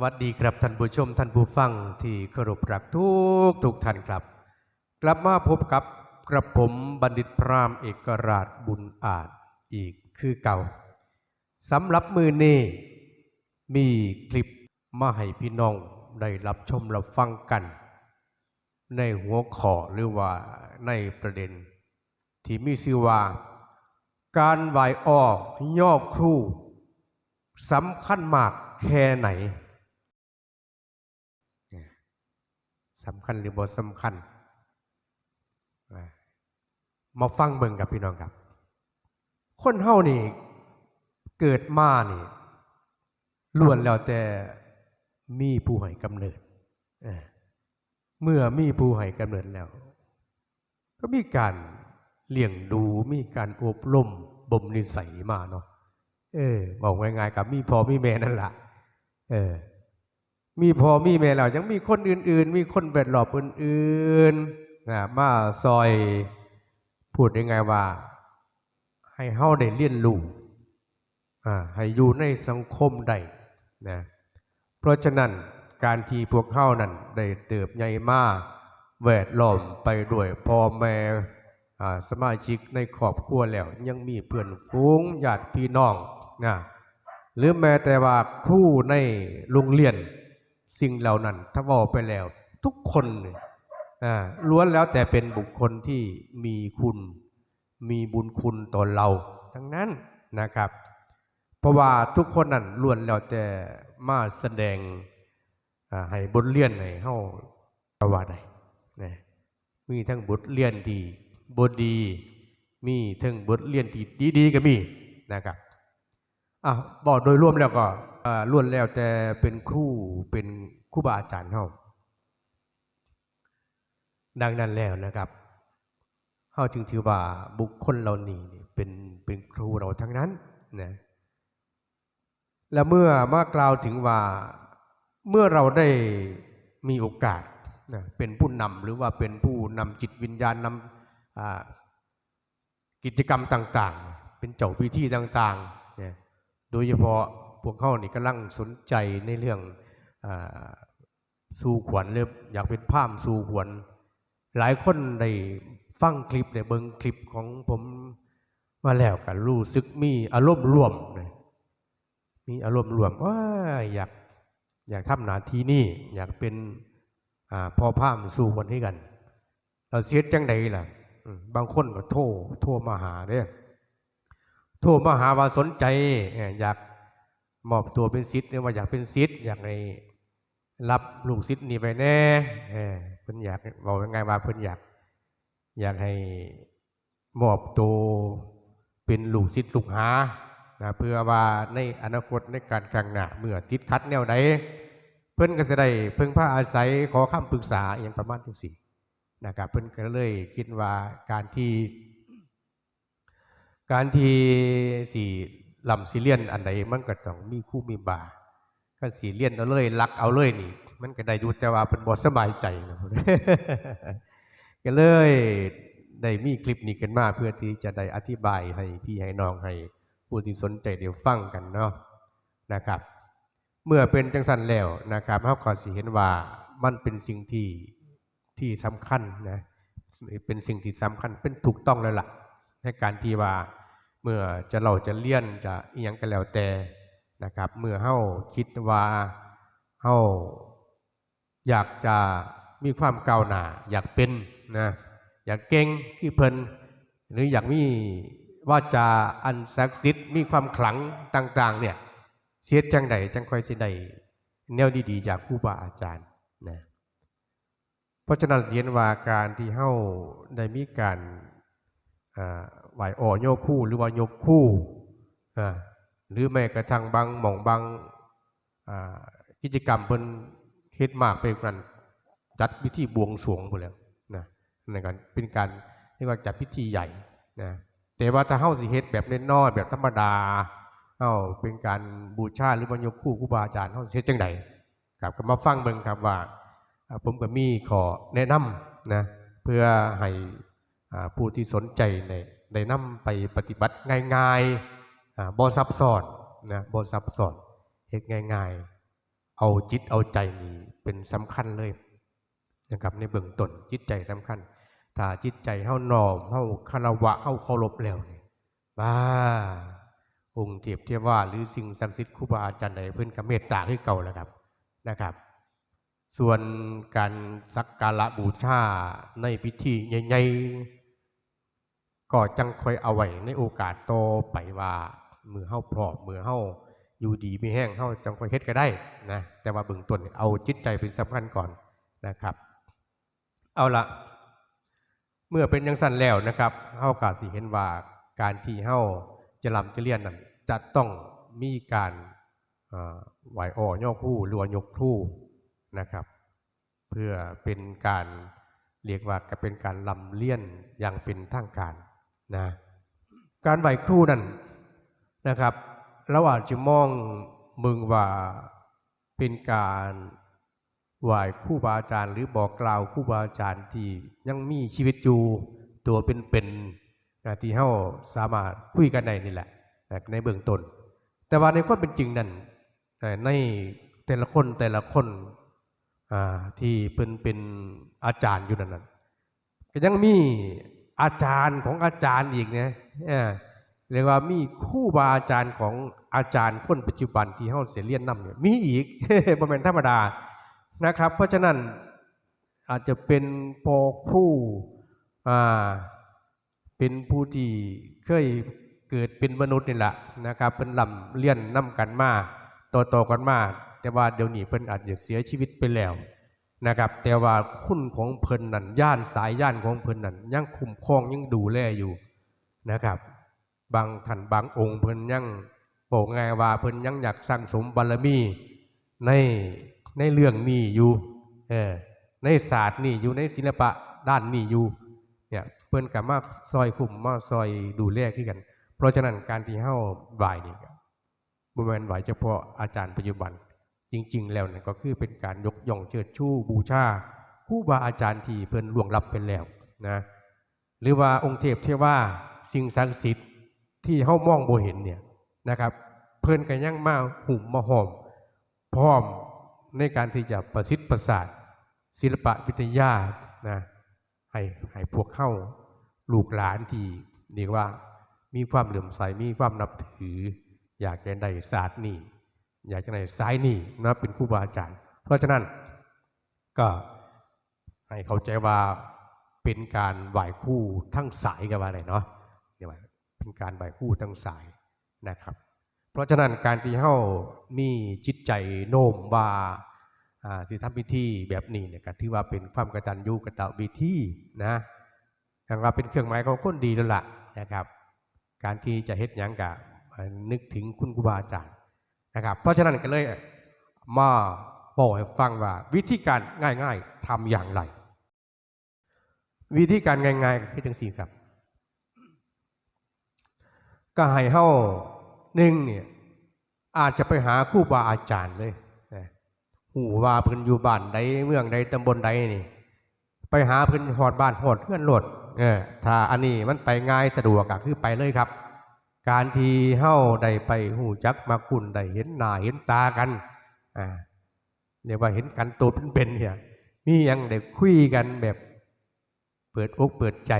สวัสดีครับท่านผู้ชมท่านผู้ฟังที่เคารพรักทุกทุกท่านครับ กลับมาพบกับกระผมบัณฑิตพรามเอกราชบุญอาจอีกคือเก่าสำหรับมือนี้มีคลิปมาให้พี่น้องได้รับชมรับฟังกัน ในหัวข้อหรือว่าในประเด็น ที่มีชื่อว่า การไหวอ้อย่อครูสำคัญมากแค่ไหน สำคัญหรือบ่สำคัญ มาฟังเบิ่งกับพี่น้องครับ คนเฮานี่เกิดมานี่ล้วนแล้วแต่มีผู้ให้กำเนิดเออเมื่อมีผู้ให้กำเนิดแล้ว ก็มีการเลี้ยงดูมีการอบรมบ่มนิสัยมาเนาะเออบอกง่ายๆกับมีพ่อมีแม่นั่นแหละเออ มีพ่อมีแม่แล้วยังมีคนอื่น ๆ มีคนแวดล้อมอื่นๆนะมาซอยพูดยังไงว่า ให้เฮาได้เรียนรู้อ่าให้อยู่ในสังคมได้นะเพราะฉะนั้นการที่พวกเฮานั้นได้เติบใหญ่มาแวดล้อมไปด้วยพ่อแม่อ่าสมาชิกในครอบครัวแล้ว ยังมีเพื่อนฝูงญาติพี่น้องนะหรือแม้แต่ว่าครูในโรงเรียน สิ่งเหล่านั้น ถ้าบอกไปแล้ว ทุกคนล้วนแล้วแต่เป็นบุคคลที่มีคุณ มีบุญคุณต่อเรา ทั้งนั้นนะครับ เพราะว่าทุกคนนั้นล้วนแล้วแต่มาแสดงให้บทเรียนให้เฮาประวัตินะมีทั้งบทเรียนที่บทดี มีทั้งบทเรียนที่ดีๆก็มีนะครับ อะบอกโดยรวมแล้วก็ล้วนแล้วแต่เป็นครูเป็นครูบาอาจารย์เฮาดังนั้นแล้วนะครับเฮาจึงถือว่าบุคคลเหล่านี้นี่เป็นเป็นครูเราทั้งนั้นนะและเมื่อมากล่าวถึงว่าเมื่อเราได้มีโอกาสนะเป็นผู้นำหรือว่าเป็นผู้นำจิตวิญญาณนำกิจกรรมต่าง ๆ เป็นเจ้าพิธีต่าง ๆ โดยเฉพาะพวกเขานี่กำลังสนใจในเรื่องอสู่ขวัญหรืออยากเป็นพราหมสู่ขวัญหลายคนได้ฟังคลิปได้เบิ่งคลิปของผมมาแล้วก็รู้สึกมีอารมณ์ร่วมนะมีอารมณ์ร่วมว่าอยากอยากทำหน้าที่นี่อยากเป็นอ่าพ่อพราหมสู่ขวัญให้กัน เราเสียจังใดล่ะ บางคนก็โทรโทรมาหาเด้อ โทรมาหาว่าสนใจอยากมอบตัวเป็นศิษย์หรือว่าอยากเป็นศิษย์อยากให้รับลูกศิษย์นี่ไปแน่เพิ่นอยากบอกยังไงว่าเพิ่นอยากอยากให้มอบตัวเป็นลูกศิษย์ลูกหานะเพื่อว่าในอนาคตในการข้างหน้าเมื่อติดขัดแนวใดเพิ่นก็จะได้เพิ่งพาอาศัยขอคำปรึกษาอย่างประมาณจังซี่นะครับเพิ่นก็เลยคิดว่าการที่ การที่สี่ลำสีเลียนอันใดมันก็ต้องมีคู่มีบาก็สีเลียนเอาเลยลักเอาเลยนี่ มันก็ได้อยุแต่ว่าเป็นบทสบายใจนะก็เลยได้มีคลิปนี้กันมาเพื่อที่จะได้อธิบายให้พี่ให้น้องให้ผู้ที่สนใจเดี๋ยวฟังกันเนาะนะครับ เมื่อเป็นจังสันแล้วนะครับเขาก็สิเห็นว่ามันเป็นสิ่งที่ที่สำคัญนะเป็นสิ่งที่สำคัญเป็นถูกต้องแล้วล่ะ ในการที่ว่าเมื่อจะเราจะเลี่ยนจะอิหยังก็แล้วแต่นะครับ เมื่อเฮาคิดว่าเฮาอยากจะมีความก้าวหน้าอยากเป็นนะอยากเก่งคือเพลินหรืออยากมีว่าจาอันศักดิ์สิทธิ์มีความขลังต่าง ๆ เนี่ยเสียจังใดจังค่อยสิไดแนวดีๆจากครูบาอาจารย์นะเพราะฉะนั้นเสียนว่าการที่เฮ้าได้มีการอ่า ไหวอ่อโยกคู่หรือว่ายกคู่หรือแม้กระทั่งบางหม่องบางกิจกรรมเป็นเฮ็ดมากไปกันจัดพิธีบวงสรวงไปแล้วนะในการเป็นการเรียกว่าจัดพิธีใหญ่นะแต่ว่าถ้าเฮ้าสิเฮ็ดแบบน้อยแบบธรรมดาเฮ้าเป็นการบูชาหรือว่ายกคู่ครูบาอาจารย์เฮ้าเฮ็ดจังไดครับก็มาฟังเบิ่งครับว่า ผมก็มีขอแนะนำนะเพื่อให้ผู้ที่สนใจใน ได้นำไปปฏิบัติง่ายๆบ่ซับซ้อนนะบ่ซับซ้อนเฮ็ดง่ายๆ เอาจิตเอาใจนี่เป็นสำคัญเลยนะครับในเบื้องต้นจิตใจสำคัญ ถ้าจิตใจเฮานอมเฮาคารวะเฮาเคารพแล้วนี่บ้าองค์เทพเทวาหรือสิ่งศักดิ์สิทธิ์ครูบาอาจารย์ใดเพิ่นก็เมตตาคือเก่าแล้วครับนะครับ ส่วนการสักการะบูชาในพิธีใหญ่ๆ ก็จังคอยเอาไว้ในโอกาสโตไปว่ามือเฮาพร้อมมือเฮาอยู่ดีมีแห้งเฮาจังคอยเฮ็ดก็ได้นะแต่ว่าเบื้องต้นเอาจิตใจเป็นสำคัญก่อนนะครับ เอาละเมื่อเป็นยังสั้นแล้วนะครับเฮากาสิเห็นว่าการที่เฮาจะลำจะเลียนนั้นจะต้องมีการไหวอ่อย่อคู่หรือว่ายกคู่นะครับ เพื่อเป็นการเรียกว่าก็เป็นการลำเลียนอย่างเป็นทางการ นะการไหวครู่นั้นนะครับเราอาจจะมองมึงว่าเป็นการไหวครู่บาอาจารย์ หรือบอกกล่าวครู่บาอาจารย์ที่ยังมีชีวิตอยู่ตัวเป็นๆนะที่เฮาสามารถคุยกันได้นี่แหละนะในเบื้องต้น แต่ว่าในความเป็นจริงนั้นในแต่ละคนแต่ละคนที่เป็นเป็นอาจารย์อยู่นั่นก็ยังมี อาจารย์ของอาจารย์อีกนะเออเรียกว่ามีคู่บาอาจารย์ของอาจารย์คนปัจจุบันที่เฮาเสียเรียนนำเนี่ยมีอีกบ่แม่นธรรมดานะครับ เพราะฉะนั้นอาจจะเป็นพอคู่อ่าเป็นผู้ที่เคยเกิดเป็นมนุษย์นี่แหละนะครับเป็นลำเลียนนํกันมาต่อๆกันมา แต่ว่าเดี๋ยวนี้เพิ่นอาจจะเสียชีวิตไปแล้ว นะครับแต่ว่าคุณของเพิ่นนั่นย่านสายย่านของเพิ่นนั่นยังคุ้มครองยังดูแลอยู่นะครับ บางท่านบางองค์เพิ่นยังบอกไงว่าเพิ่นยังอยากสร้างสมบารมีในในเรื่องนี้อยู่เออในศาสตร์นี่อยู่ในศิลปะด้านนี้อยู่เนี่ยเพิ่นก็มาซอยคุ้มมาซอยดูแลคือกัน เพราะฉะนั้นการที่เฮาไหว้นี่ก็บ่แม่นไหวเฉพาะอาจารย์ปัจจุบัน จริง ๆ แล้วนั่นก็คือเป็นการยกย่องเชิดชูบูชาครูบาอาจารย์ที่เพิ่นล่วงลับไปแล้วนะหรือว่าองค์เทพเทว่าสิ่งศักดิ์สิทธิ์ที่เฮามองโบเห็นเนี่ยนะครับ เพิ่นก็ยังมาหุ่มมาหอม พร้อมในการที่จะประสิทธิ์ประสาทศิลปะวิทยานะให้ให้พวกเข้าลูกหลานที่เรียกว่ามีความเหลื่อมใสมีความนับถือ อยากจะได้ศาสตร์นี่ อยากจะได้สายนี่นะเป็นครูบาอาจารย์ เพราะฉะนั้นก็ให้เข้าใจว่าเป็นการไหว้คู่ทั้งสายกันว่าอะไรเนาะเดี๋ยวว่าเป็นการไหว้คู่ทั้งสายนะครับ เพราะฉะนั้นการที่เฮามีจิตใจโน้มว่าอ่าที่ทำพิธีแบบนี้เนี่ยก็ถือว่าเป็นความกตัญญูกตวิธีนะทางว่าเป็นเครื่องหมายของคนดีแล้วล่ะนะครับ การที่จะเฮ็ดยังกะนึกถึงคุณครูบาอาจารย์ นะครับ เพราะฉะนั้นก็เลยมาบอกให้ฟังว่าวิธีการง่าย ๆทำอย่างไร วิธีการง่ายๆให้ถึงสี่ครับ ก็ให้เฮาหนึ่งเนี่ยอาจจะไปหาคู่บาอาจารย์เลยหูว่าเพิ่นอยู่บ้านใดเมืองใดตำบลใดนี่ ไปหาเพิ่นหอดบ้านหอดเพื่อนโหลดเออถ้าอันนี้มันไปง่ายสะดวกก็คือไปเลยครับ การที่เฮ้าได้ไปหูจักมาคุณได้เห็นหน้าเห็นตากันอ่าเรียกว่าเห็นกันตัวเป็นๆเนี่ยมียังได้คุยกันแบบเปิดอกเปิดใจ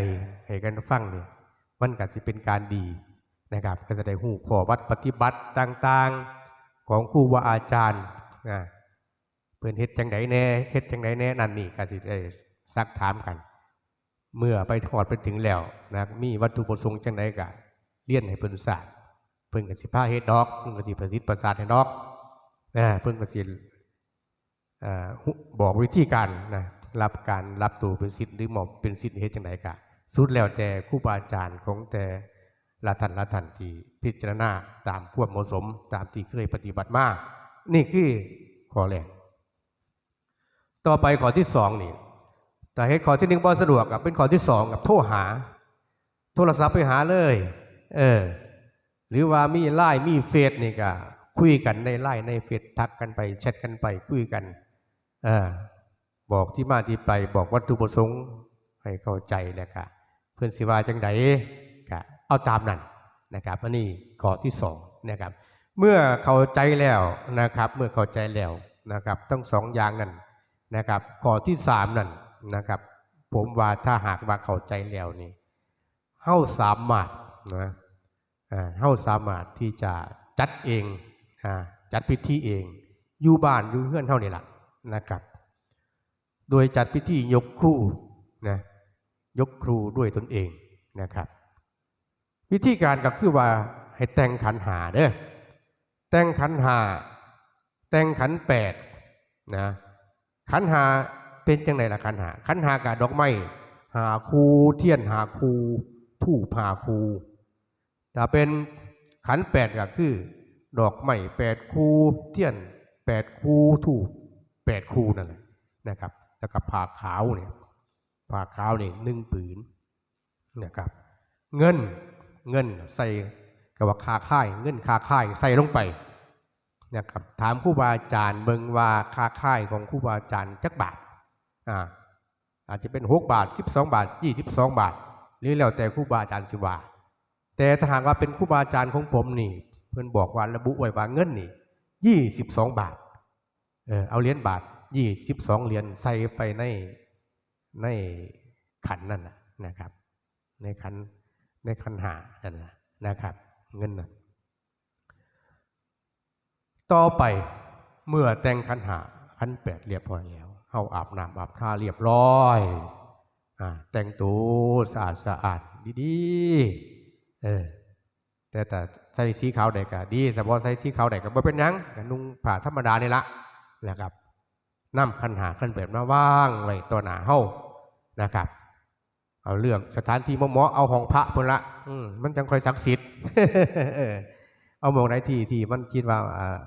ให้กันฟังเนี่ยมันก็จะเป็นการดีนะครับ ก็จะได้หูขอวัดปฏิบัติต่างๆ ของครูบาอาจารย์อ่าเพื่อนเฮ็ดจังไดแน่เฮ็ดจังไดแน่นั่นนี่ก็จะได้ซักถามกัน เมื่อไปถอดไปถึงแล้วนะมีวัตถุประสงค์จังไดกะ เลี้ยนให้เพิ่นศาสตร์เพิ่นก็สิพาเฮ็ดดอกเพิ่นก็สิประสิทธิ์ประสาทให้ดอกนะเพิ่นก็สิบอกวิธีการนะรับการรับตัวเป็นสิทธิ์หรือหมอบเป็นสิทธิ์เฮ็ดจังไดกะสุดแล้วแต่ครูบาอาจารย์ของแต่ละท่านละท่านที่พิจารณาตามความเหมาะสมตามที่เคยปฏิบัติมานี่คือข้อแรกต่อไปข้อที่สองนี่แต่เหตุข้อที่หนึ่งบ่สะดวกกับเป็นข้อที่สองกับโทรหา โทรศัพท์ไปหาเลย เออ หรือว่ามีไลน์มีเฟซนี่ก็คุยกันในไลน์ในเฟซทักกันไปแชทกันไปคุยกันเออบอกที่มาที่ไปบอกวัตถุประสงค์ให้เข้าใจและค่ะเพื่อนสิวาจังไดก็เอาตามนั้นนะครับอันนี้ข้อที่สองนะครับ เมื่อเข้าใจแล้วนะครับ เมื่อเข้าใจแล้วนะครับ ทั้งสองอย่างนั่นนะครับข้อที่สามนั่นนะครับ ผมว่าถ้าหากว่าเข้าใจแล้วนี่เฮาสามารถ นะเฮาสามารถที่จะจัดเองจัดพิธีเอง อยู่บ้านอยู่เพื่อนเท่านี่แหละนะครับ โดยจัดพิธียกครูนะยกครูด้วยตนเองนะครับ วิธีการก็คือว่าให้แต่งขันหาเด้อแต่งขันหาแต่งขันแปดนะขันหาเป็นจังไดล่ะขันหาขันหากับดอกไม้หาคูเทียนหาคูทูปหาคู ถ้าเป็นขันแปดก็คือ ดอกไม้แปดคูเทียนแปดคูทูปแปดคูนั่นแหละนะครับแล้วก็ผ้าขาวเนี่ยผ้าขาวเนี่หนึ่งผืนนะครับ เงินเงินใส่กับว่าคาค่าย เงินคาค่ายใส่ลงไปนะครับถามครูบาอาจารย์เบิงว่าคาค่ายของครูบาอาจารย์จักบาทอ่าอาจจะเป็นหกบาทสิบสองบาทยี่สิบสองบาทหรือแล้วแต่ครูบาอาจารย์สิว่า แต่ถ้าหากว่าเป็นครูบาอาจารย์ของผมนี่ เพื่อนบอกว่าระบุไว้ว่าเงินนี่ยี่สิบสองบาท เออเอาเหรียญบาทยี่สิบสองเหรียญใส่ไปในในขันนั่นนะนะครับ ในขันในขันหานั่นนะนะครับ เงินนะต่อไปเมื่อแต่งขันหาขันแปดเรียบร้อยแล้วเฮาอาบน้ำอาบท่าเรียบร้อยอแต่งตัวสะอาดสะอาดดีๆ เออ แต่แต่ใส่สีขาวได้ก็ดี แต่พอใส่สีขาวได้ก็บ่เป็นยังก็นุ่งผ้าธรรมดานี่ละนะครับนำขันหาขันแปดมาว่างไว้ตัวหนาเฮานะครับ เอาเรื่องสถานที่เหมาะๆเอาห้องพระพุ่นละอืมันจังค่อยศักดิ์สิทธิ์เอาหมองไหนที่ที่มันคิดว่าอ่า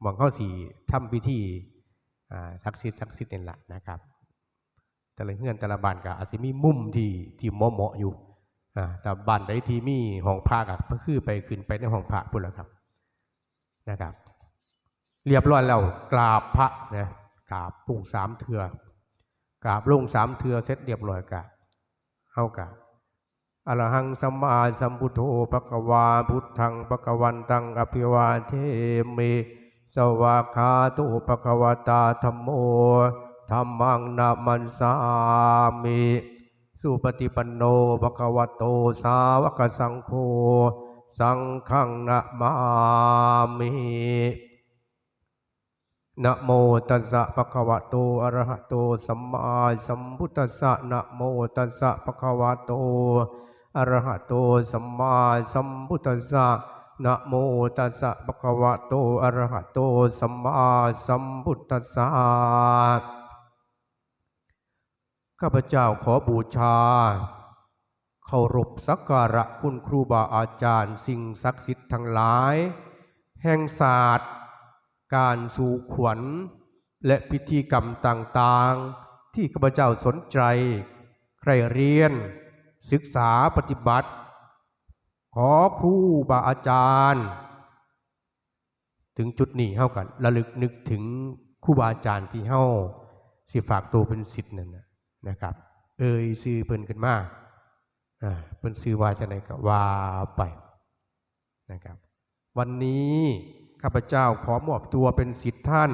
หมองเข้าสี่ทำพิธีอ่าศักดิ์สิทธิ์ศักดิ์สิทธิ์นี่แหละนะครับ แต่ละเงื่อนแต่ละบานก็อาจจะมีมุมที่ที่หมาะเหมาะอยู่ แต่บ้านใดที่มีห้องพระก็คือไปขึ้นไปในห้องพระพุ่นละครับนะครับ เรียบร้อยแล้วกราบพระนะกราบปุ่งสามเถื่อกราบลงสามเถื่อเสร็จเรียบร้อยกะเฮากะอรหังสัมมาสัมพุทโธปะกวาพุทธังปะกวันตังอภิวาเทมิสวากขาตุปะกวตาธรรมโมธรรมังนามันสามิ สุปฏิปันโนปะกวโตสาวกสังโฆสังฆังนะมามินะโมตัสสะภะคะวะโตอะระหะโตสัมมาสัมพุทธัสสะนะโมตัสสะภะคะวะโตอะระหะโตสัมมาสัมพุทธัสสะนะโมตัสสะภะคะวะโตอะระหะโตสัมมาสัมพุทธัสสะ ข้าพเจ้าขอบูชา เคารพสักการะคุณครูบาอาจารย์ สิ่งศักดิ์สิทธิ์ทั้งหลาย แห่งศาสตร์ การสู่ขวัญ และพิธีกรรมต่างๆ ที่ข้าพเจ้าสนใจ ใครเรียน ศึกษาปฏิบัติ ขอครูบาอาจารย์ ถึงจุดนี้เฮากันระลึกนึกถึงครูบาอาจารย์ที่เฮาสิฝากตัวเป็นศิษย์นั่นนะ นะครับ เอ่ยซื้อเพิ่นขึ้นมาอ่าเพิ่นซื้อว่าจะไหนก็ว่าไปนะครับ วันนี้ข้าพเจ้าขอมอบตัวเป็นสิทธิท่าน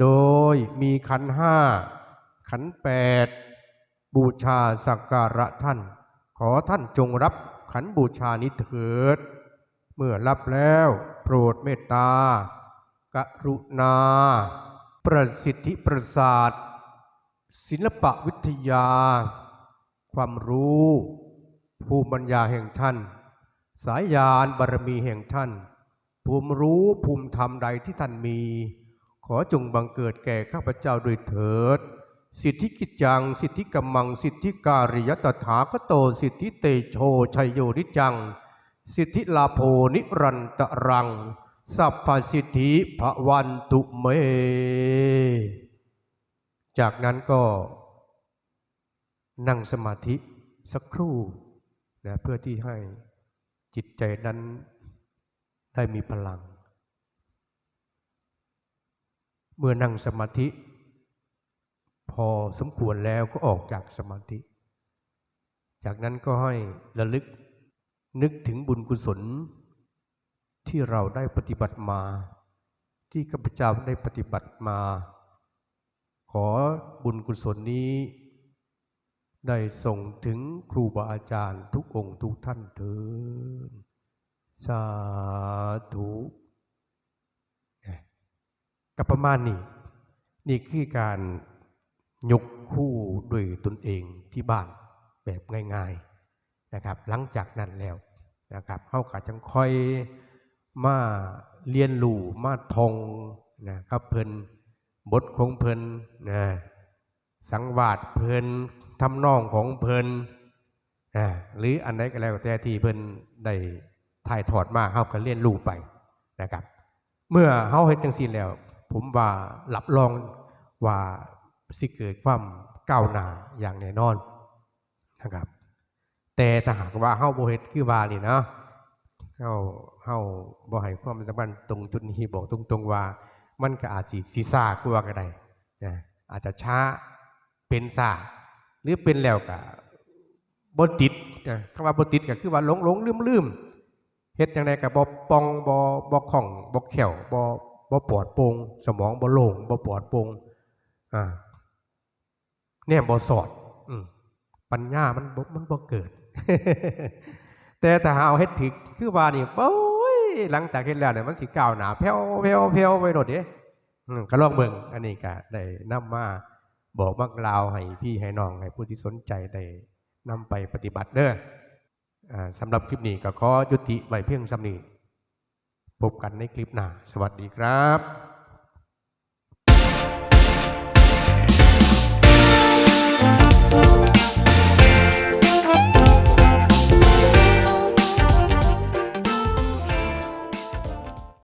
โดยมีขันห้าขันแปดบูชาสักการะท่าน ขอท่านจงรับขันบูชานี้เถิด เมื่อรับแล้วโปรดเมตตากรุณา ประสิทธิประสาท ศิลปวิทยา ความรู้ ภูมิปัญญาแห่งท่าน สายยานบารมีแห่งท่าน ภูมิรู้ภูมิธรรมใดที่ท่านมี ขอจงบังเกิดแก่ข้าพเจ้าด้วยเถิด สิทธิกิจจัง สิทธิกำมัง สิทธิการิยตถาคโต สิทธิเตโชชัยโยนิจัง สิทธิลาโพนิรันตรัง สัพพสิทธิภวันตุเม จากนั้นก็นั่งสมาธิสักครู่นะเพื่อที่ให้จิตใจนั้นได้มีพลัง เมื่อนั่งสมาธิ พอสมควรแล้วก็ออกจากสมาธิ จากนั้นก็ให้ระลึกนึกถึงบุญกุศล ที่เราได้ปฏิบัติมา ที่ข้าพเจ้าได้ปฏิบัติมา ขอบุญกุศลนี้ ได้ส่งถึงครูบาอาจารย์ทุกองค์ทุกท่านเถิดสาธุเนี่ยก็ประมาณนี้ นี่คือการยกคู่ด้วยตนเองที่บ้านแบบง่ายๆนะครับ หลังจากนั้นแล้วนะครับเฮาก็จังค่อยมาเรียนรู้มาทองนะครับเพิ่น บทของเพลินนะสังวาสเพลินทำนองของเพลินนะหรืออันใดก็แล้วแต่ที่เพลินได้ถ่ายทอดมาเฮาก็เรียนรู้ไปนะครับ เมื่อเฮาเฮ็ดจังซี่แล้ว ผมว่ารับรองว่าสิเกิดความก้าวหน้าอย่างแน่นอนนะครับ แต่ถ้าหากว่าเฮาโบเฮ็ดคือว่านี่เนาะเฮาเฮาบ่ให้ความสำคัญตรงจุดนี้บอกตรงๆว่า มันก็อาจสิสิซ่ากว่าก็ได้นะอาจจะช้าเป็นซ่าหรือเป็นแล้วก็บ่ติดนะคำว่าบ่ติดก็คือว่าหลงหลงลืมลืมเฮ็ดจังไดก็บ่ปองบ่บ่คล่องบ่แข็งบ่บ่ปอดโป่งสมองบ่โล่งบ่ปอดโป่งอ่าเนี่ยบ่สอดอืปัญญามันบ่มันบ่เกิด แต่ถ้าเอาเฮ็ดถึกคือว่านี่โอ้ย หลังจากเห็นแล้วเนี่ยมันสิก้าวหน้าแผ่วแผ่วแผ่วไปโดดเด้ก็ลองเบิ่งอันนี้ก็ได้นำมาบอกมักลาวให้พี่ให้น้องให้ผู้ที่สนใจได้นำไปปฏิบัติเด้ออ่าสำหรับคลิปนี้ก็ขอยุติไว้เพียงสำนีพบกันในคลิปหน้า สวัสดีครับ